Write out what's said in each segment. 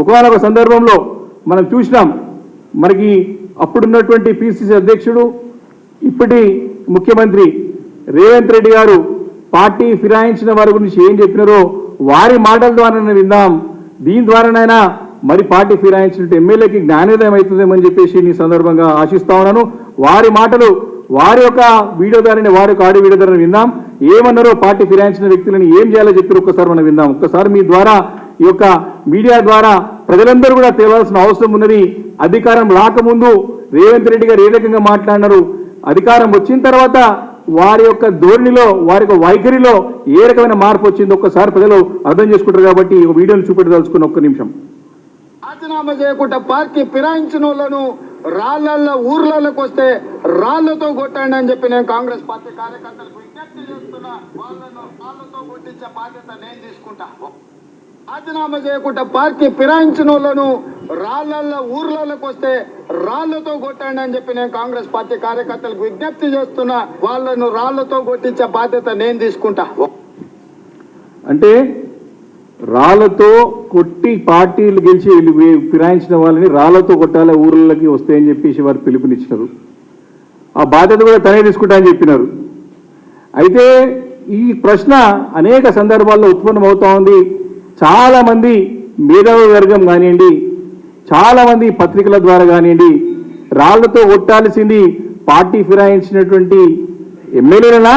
ఒకనొక సందర్భంలో మనం చూసినాం మనకి అప్పుడున్నటువంటి పిసిసి అధ్యక్షుడు ఇప్పటి ముఖ్యమంత్రి రేవంత్ రెడ్డి గారు పార్టీ ఫిరాయించిన వారి గురించి ఏం చెప్పినారో వారి మాటల ద్వారా విందాం దీని ద్వారానైనా మరి పార్టీ ఫిరాయించినట్టు ఎమ్మెల్యేకి జ్ఞానోదయం అవుతుందేమని చెప్పేసి ఈ సందర్భంగా ఆశిస్తా ఉన్నాను. వారి మాటలు వారి యొక్క వీడియో ధరని వారి యొక్క ఆడియో వీడియో ధరని విందాం ఏమన్నారో పార్టీ ఫిరాయించిన వ్యక్తులను ఏం చేయాలో చెప్పి ఒక్కసారి మనం విందాం ఒక్కసారి మీ ద్వారా ఈ యొక్క మీడియా ద్వారా ప్రజలందరూ కూడా తేవాల్సిన అవసరం ఉన్నది. అధికారం రాకముందు రేవంత్ రెడ్డి గారు ఏ రకంగా మాట్లాడినారు? అధికారం వచ్చిన తర్వాత వారి యొక్క ధోరణిలో వారి యొక్క వైఖరిలో ఏ రకమైన మార్పు వచ్చిందో ఒక్కసారి ప్రజలు అర్థం చేసుకుంటారు కాబట్టి ఈ వీడియోని చూపెట్టదలుచుకున్న ఒక్క నిమిషం. రాజీనామా చేయకుండా పార్టీ ఫిరాయించిన వాళ్ళను రాళ్ళల్లో ఊర్లలోకి వస్తే రాళ్ళతో కొట్టండి అని చెప్పి నేను కాంగ్రెస్ పార్టీ కార్యకర్తలకు విజ్ఞప్తి చేస్తున్నా. వాళ్ళను రాళ్ళతో కొట్టించే బాధ్యత నేను తీసుకుంటా. రాజీనామా చేయకుండా పార్టీ ఫిరాయించిన వాళ్ళను రాళ్ళల్లో ఊర్లలోకి వస్తే రాళ్ళతో కొట్టండి అని చెప్పి నేను కాంగ్రెస్ పార్టీ కార్యకర్తలకు విజ్ఞప్తి చేస్తున్నా. వాళ్ళను రాళ్ళతో కొట్టించే బాధ్యత నేను తీసుకుంటా. అంటే రాళ్ళతో కొట్టి పార్టీలు గెలిచి ఫిరాయించిన వాళ్ళని రాళ్ళతో కొట్టాలి ఊర్లకి వస్తాయని చెప్పేసి వారు పిలుపునిచ్చినారు. ఆ బాధ్యత కూడా తనే తీసుకుంటా అని చెప్పినారు. అయితే ఈ ప్రశ్న అనేక సందర్భాల్లో ఉత్పన్నమవుతా ఉంది. చాలామంది మేధావి వర్గం కానివ్వండి చాలామంది పత్రికల ద్వారా కానివ్వండి రాళ్ళతో కొట్టాల్సింది పార్టీ ఫిరాయించినటువంటి ఎమ్మెల్యేలనా?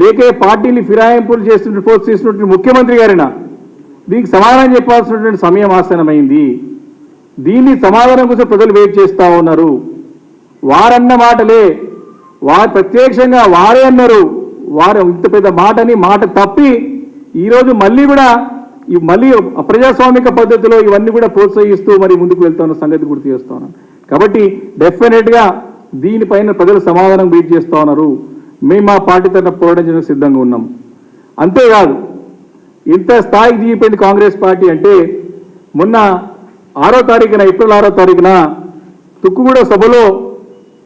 లేకే పార్టీని ఫిరాయింపులు చేస్తున్న ప్రోత్సహిస్తున్నటువంటి ముఖ్యమంత్రి గారేనా? దీనికి సమాధానం చెప్పాల్సినటువంటి సమయం ఆసనమైంది దీన్ని సమాధానం కోసం ప్రజలు వెయిట్ చేస్తూ ఉన్నారు. వారన్న మాటలే. వారు ప్రత్యక్షంగా వారే అన్నారు. వారు ఇంత పెద్ద మాటని మాట తప్పి ఈరోజు మళ్ళీ కూడా మళ్ళీ ప్రజాస్వామిక పద్ధతిలో ఇవన్నీ కూడా ప్రోత్సహిస్తూ మరి ముందుకు వెళ్తున్న సంగతి గుర్తు చేస్తాను కాబట్టి డెఫినెట్గా దీనిపైన ప్రజలు సమాధానం బీట్ చేస్తూ ఉన్నారు. మేము మా పార్టీ తరఫున పోరాడించడానికి సిద్ధంగా ఉన్నాం. అంతేకాదు ఇంత స్థాయికి దిగిపోయింది కాంగ్రెస్ పార్టీ అంటే మొన్న ఆరో తారీఖున ఏప్రిల్ ఆరో తారీఖున తుక్కుగూడ సభలో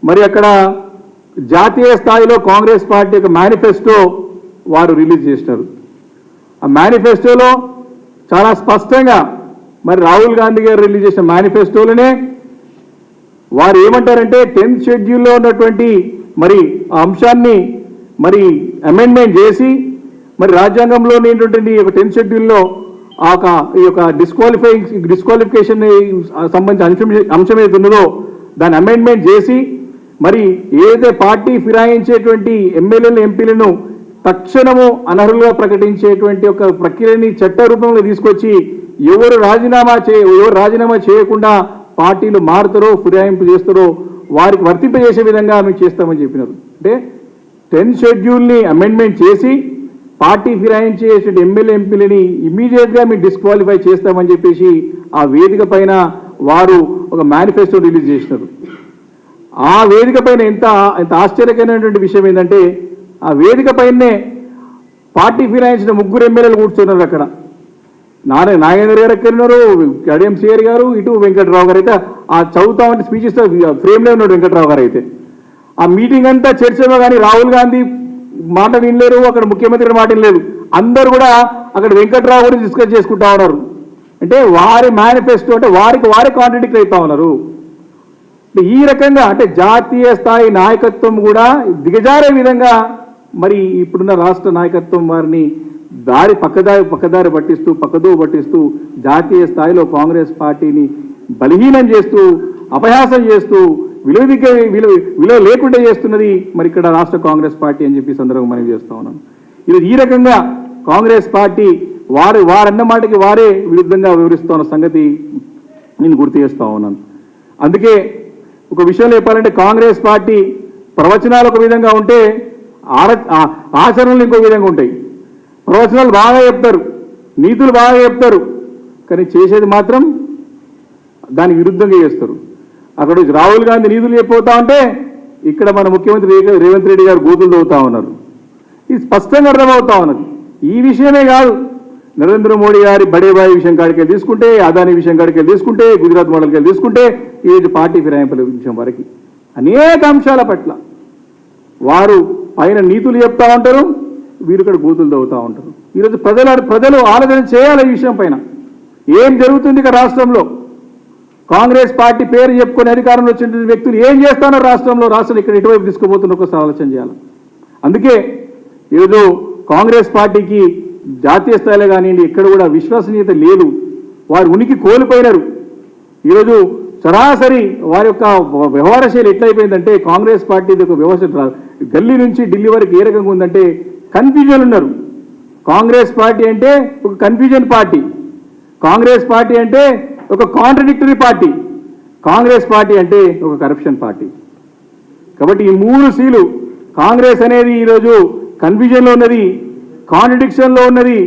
మరి అక్కడ జాతీయ స్థాయిలో కాంగ్రెస్ పార్టీ యొక్క మేనిఫెస్టో వారు రిలీజ్ చేసినారు. ఆ మేనిఫెస్టోలో చాలా స్పష్టంగా మరి రాహుల్ గాంధీ గారు రిలీజ్ చేసిన మేనిఫెస్టోలోనే వారు ఏమంటారంటే టెన్త్ షెడ్యూల్లో ఉన్నటువంటి మరి ఆ అంశాన్ని మరి అమెండ్మెంట్ చేసి మరి రాజ్యాంగంలో ఉన్నటువంటి ఒక టెన్త్ షెడ్యూల్లో ఆ యొక్క ఈ యొక్క డిస్క్వాలిఫై డిస్క్వాలిఫికేషన్ సంబంధించిన అంశం అంశం ఏది ఉన్నదో దాన్ని అమెండ్మెంట్ చేసి మరి ఏదైతే పార్టీ ఫిరాయించేటువంటి ఎమ్మెల్యేలు ఎంపీలను తక్షణము అనర్హులుగా ప్రకటించేటువంటి ఒక ప్రక్రియని చట్ట రూపంలో తీసుకొచ్చి ఎవరు రాజీనామా చే ఎవరు రాజీనామా చేయకుండా పార్టీలు మారుతారో ఫిరాయింపు చేస్తారో వారికి వర్తింపజేసే విధంగా మేము చేస్తామని చెప్పినారు. అంటే టెన్త్ షెడ్యూల్ని అమెండ్మెంట్ చేసి పార్టీ ఫిరాయించేసే ఎమ్మెల్యే ఎంపీలని ఇమీడియట్గా మేము డిస్క్వాలిఫై చేస్తామని చెప్పేసి ఆ వేదిక పైన వారు ఒక మేనిఫెస్టో రిలీజ్ చేసినారు. ఆ వేదిక పైన ఎంత ఎంత ఆశ్చర్యకరమైనటువంటి విషయం ఏంటంటే ఆ వేదిక పైనే పార్టీ ఫిరాయించిన ముగ్గురు ఎమ్మెల్యేలు కూర్చున్నారు అక్కడ. నానే నాగేంద్ర గారు ఎక్కడున్నారు గారు ఇటు వెంకట్రావు గారు అయితే ఆ చదువుతామంటే స్పీచ్ ఇస్తే ఫ్రేమ్లో ఉన్నాడు వెంకట్రావు గారు అయితే. ఆ మీటింగ్ అంతా చర్చలో కానీ రాహుల్ గాంధీ మాట వినలేరు అక్కడ ముఖ్యమంత్రి మాట వినలేదు. అందరూ కూడా అక్కడ వెంకట్రావు గురించి డిస్కస్ చేసుకుంటా ఉన్నారు. అంటే వారి మేనిఫెస్టో అంటే వారికి వారే కాంట్రడిక్ట్ అవుతా ఉన్నారు. ఈ రకంగా అంటే జాతీయ స్థాయి నాయకత్వం కూడా దిగజారే విధంగా మరి ఇప్పుడున్న రాష్ట్ర నాయకత్వం వారిని దారి పక్కదారి పక్కదారి పట్టిస్తూ పక్కదో పట్టిస్తూ జాతీయ స్థాయిలో కాంగ్రెస్ పార్టీని బలహీనం చేస్తూ అపహాసం చేస్తూ విలువ విలువ విలువ లేకుండా చేస్తున్నది మరి ఇక్కడ రాష్ట్ర కాంగ్రెస్ పార్టీ అని చెప్పి సందర్భం మనం చేస్తూ ఉన్నాం. ఇది ఈ రకంగా కాంగ్రెస్ పార్టీ వారు వారన్న మాటకి వారే విరుద్ధంగా వివరిస్తున్న సంగతి నేను గుర్తు చేస్తూ ఉన్నాను. అందుకే ఒక విషయం చెప్పాలంటే కాంగ్రెస్ పార్టీ ప్రవచనాలు ఒక విధంగా ఉంటే ఆచరణలు ఇంకో విధంగా ఉంటాయి. ప్రవచనాలు బాగా చెప్తారు. నీతులు బాగా చెప్తారు. కానీ చేసేది మాత్రం దానికి విరుద్ధంగా చేస్తారు. అక్కడ రాహుల్ గాంధీ నీతులు చెప్పిపోతా ఉంటే ఇక్కడ మన ముఖ్యమంత్రి రేవంత్ రెడ్డి గారు గోతులు తవ్వుతా ఉన్నారు. ఇది స్పష్టంగా అర్థమవుతా ఉన్నది. ఈ విషయమే కాదు. నరేంద్ర మోడీ గారి బడేబాయి విషయం కాడికెళ్ళి తీసుకుంటే అదాని విషయం కాడికెళ్ళి తీసుకుంటే గుజరాత్ మోడల్కి తీసుకుంటే ఈ పార్టీ ఫిరాయింపుల విషయం వరకు అనేక అంశాల పట్ల వారు ఆయన నీతులు చెప్తా ఉంటారు వీరు ఇక్కడ బూతులు తవ్వుతూ ఉంటారు. ఈరోజు ప్రజలు ప్రజలు ఆలోచన చేయాలి ఈ విషయం పైన. ఏం జరుగుతుంది ఇక రాష్ట్రంలో? కాంగ్రెస్ పార్టీ పేరు చెప్పుకొని అధికారంలో వచ్చిన వ్యక్తులు ఏం చేస్తానో రాష్ట్రంలో రాష్ట్రం ఇక్కడ ఎటువైపు తీసుకుపోతున్న ఒకసారి ఆలోచన చేయాలి. అందుకే ఈరోజు కాంగ్రెస్ పార్టీకి జాతీయ స్థాయిలో కానివ్వండి ఇక్కడ కూడా విశ్వసనీయత లేదు. వారు ఉనికి కోల్పోయినారు. ఈరోజు సరాసరి వారి యొక్క వ్యవహార శైలి ఎట్లయిపోయిందంటే కాంగ్రెస్ పార్టీది ఒక వ్యవస్థ గల్లీ నుంచి ఢిల్లీ వరకు ఏ రకంగా ఉందంటే కన్ఫ్యూజన్ ఉన్నారు. కాంగ్రెస్ పార్టీ అంటే ఒక కన్ఫ్యూజన్ పార్టీ. కాంగ్రెస్ పార్టీ అంటే ఒక కాంట్రడిక్టరీ పార్టీ. కాంగ్రెస్ పార్టీ అంటే ఒక కరప్షన్ పార్టీ. కాబట్టి ఈ మూడు సీలు కాంగ్రెస్ అనేది ఈరోజు కన్ఫ్యూజన్లో ఉన్నది కాంట్రడిక్షన్లో ఉన్నది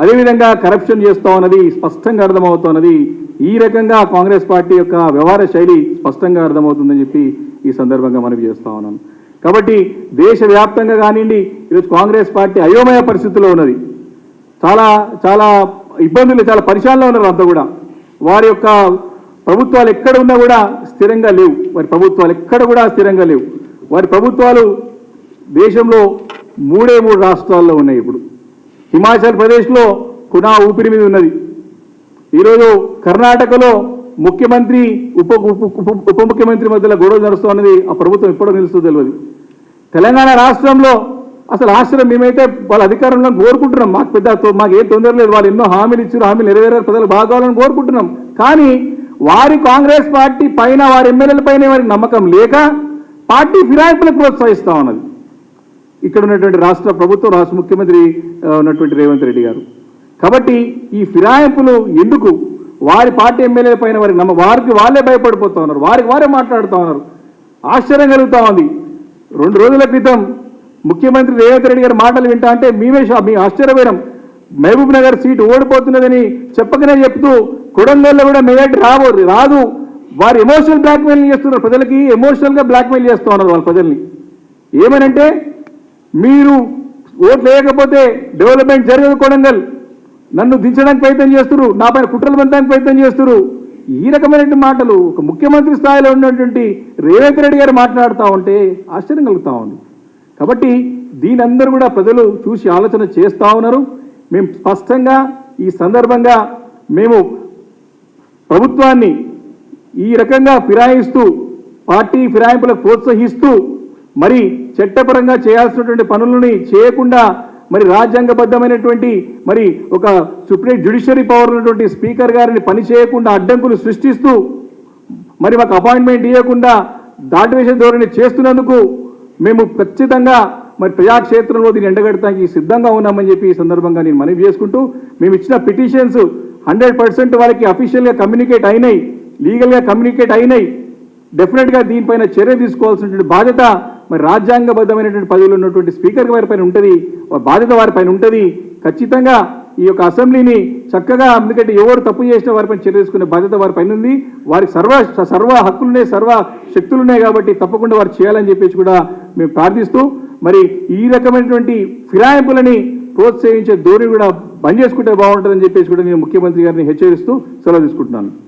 అదేవిధంగా కరప్షన్ చేస్తూ ఉన్నది స్పష్టంగా అర్థమవుతున్నది ఈ రకంగా కాంగ్రెస్ పార్టీ యొక్క వ్యవహార శైలి స్పష్టంగా అర్థమవుతుందని చెప్పి ఈ సందర్భంగా మనవి చేస్తా ఉన్నాను కాబట్టి దేశవ్యాప్తంగా కానివ్వండి ఈరోజు కాంగ్రెస్ పార్టీ అయోమయ పరిస్థితిలో ఉన్నది. చాలా చాలా ఇబ్బందులు చాలా పరిశాలలో ఉన్నారు అంతా కూడా. వారి యొక్క ప్రభుత్వాలు ఎక్కడ ఉన్నా కూడా స్థిరంగా లేవు. వారి ప్రభుత్వాలు ఎక్కడ కూడా స్థిరంగా లేవు. వారి ప్రభుత్వాలు దేశంలో మూడే మూడు రాష్ట్రాల్లో ఉన్నాయి ఇప్పుడు. హిమాచల్ ప్రదేశ్లో కునా ఊపిరి మీద ఉన్నది. ఈరోజు కర్ణాటకలో ముఖ్యమంత్రి ఉప ఉప- ఉప- ముఖ్యమంత్రి మధ్యలో గొడవ నడుస్తున్నది ఆ ప్రభుత్వం ఎప్పుడో నిలుస్తుందో తెలియదు తెలంగాణ రాష్ట్రంలో అసలు ఆశ్రయం మేమైతే వాళ్ళ అధికారంలో కోరుకుంటున్నాం. మాకు పెద్ద మాకు ఏం తొందర లేదు. వాళ్ళు ఎన్నో హామీలు ఇచ్చారు. హామీలు నెరవేరారు. ప్రజలు బాగోవాలని కోరుకుంటున్నాం. కానీ వారి కాంగ్రెస్ పార్టీ పైన వారి ఎమ్మెల్యేల పైన వారికి నమ్మకం లేక పార్టీ ఫిరాయింపులకు ప్రోత్సహిస్తా ఉన్నది. ఇక్కడ ఉన్నటువంటి రాష్ట్ర ప్రభుత్వం రాష్ట్ర ముఖ్యమంత్రి ఉన్నటువంటి రేవంత్ రెడ్డి గారు. కాబట్టి ఈ ఫిరాయింపులు ఎందుకు? వారి పార్టీ ఎమ్మెల్యేల పైన వారికి నమ్మ వారికి వాళ్ళే భయపడిపోతా ఉన్నారు. వారికి వారే మాట్లాడుతూ ఉన్నారు. ఆశ్చర్యం కలుగుతా ఉంది. రెండు రోజుల క్రితం ముఖ్యమంత్రి రేవంత్ రెడ్డి గారి మాటలు వింటా అంటే మేమే మీ ఆశ్చర్యపోయినాం. మహబూబ్ నగర్ సీటు ఓడిపోతున్నదని చెప్పకనే చెప్తూ కొడంగల్లో కూడా మెజార్టీ రాబో రాదు. వారు ఎమోషనల్ బ్లాక్మెయిల్ చేస్తున్నారు ప్రజలకి ఎమోషనల్గా బ్లాక్మెయిల్ చేస్తూ ఉన్నారు వాళ్ళ ప్రజల్ని. ఏమనంటే మీరు ఓట్లు వేయకపోతే డెవలప్మెంట్ జరగదు కొడంగల్. నన్ను దించడానికి ప్రయత్నం చేస్తున్నారు. నా పైన కుట్రలు పొందడానికి ప్రయత్నం చేస్తున్నారు. ఈ రకమైనటువంటి మాటలు ఒక ముఖ్యమంత్రి స్థాయిలో ఉన్నటువంటి రేవంత్ రెడ్డి గారు మాట్లాడుతూ ఉంటే ఆశ్చర్యం కలుగుతూ ఉంది. కాబట్టి దీని అందరూ కూడా ప్రజలు చూసి ఆలోచన చేస్తూ ఉన్నారు. మేము స్పష్టంగా ఈ సందర్భంగా మేము ప్రభుత్వాన్ని ఈ రకంగా ఫిరాయిస్తూ పార్టీ ఫిరాయింపులకు ప్రోత్సహిస్తూ మరి చట్టపరంగా చేయాల్సినటువంటి పనులని చేయకుండా మరి రాజ్యాంగబద్ధమైనటువంటి మరి ఒక సుప్రీం జ్యుడిషియరీ పవర్ ఉన్నటువంటి స్పీకర్ గారిని పని చేయకుండా అడ్డంకులు సృష్టిస్తూ మరి మాకు అపాయింట్మెంట్ ఇవ్వకుండా దాటివేసే ధోరణి చేస్తున్నందుకు మేము ఖచ్చితంగా మరి ప్రజాక్షేత్రంలో దీన్ని ఎండగడటానికి సిద్ధంగా ఉన్నామని చెప్పి ఈ సందర్భంగా నేను మనవి చేసుకుంటూ మేము ఇచ్చిన పిటిషన్స్ హండ్రెడ్ పర్సెంట్ వారికి అఫీషియల్గా కమ్యూనికేట్ అయినాయి లీగల్గా కమ్యూనికేట్ అయినాయి. డెఫినెట్గా దీనిపైన చర్య తీసుకోవాల్సినటువంటి బాధ్యత మరి రాజ్యాంగబద్ధమైనటువంటి పదవులు ఉన్నటువంటి స్పీకర్ వారి పైన ఉంటుంది బాధ్యత బాధ్యత వారిపైన ఉంటుంది. ఖచ్చితంగా ఈ యొక్క అసెంబ్లీని చక్కగా ఎందుకంటే ఎవరు తప్పు చేసిన వారిపైన చర్య తీసుకునే బాధ్యత వారిపైన ఉంది. వారికి సర్వ సర్వ హక్కులున్నాయి సర్వ శక్తులున్నాయి కాబట్టి తప్పకుండా వారు చేయాలని చెప్పేసి కూడా మేము ప్రార్థిస్తూ మరి ఈ రకమైనటువంటి ఫిరాయింపులని ప్రోత్సహించే ధోరణి కూడా బంద్ చేసుకుంటే బాగుంటుందని చెప్పేసి కూడా నేను ముఖ్యమంత్రి గారిని హెచ్చరిస్తూ సెలవు తీసుకుంటున్నాను.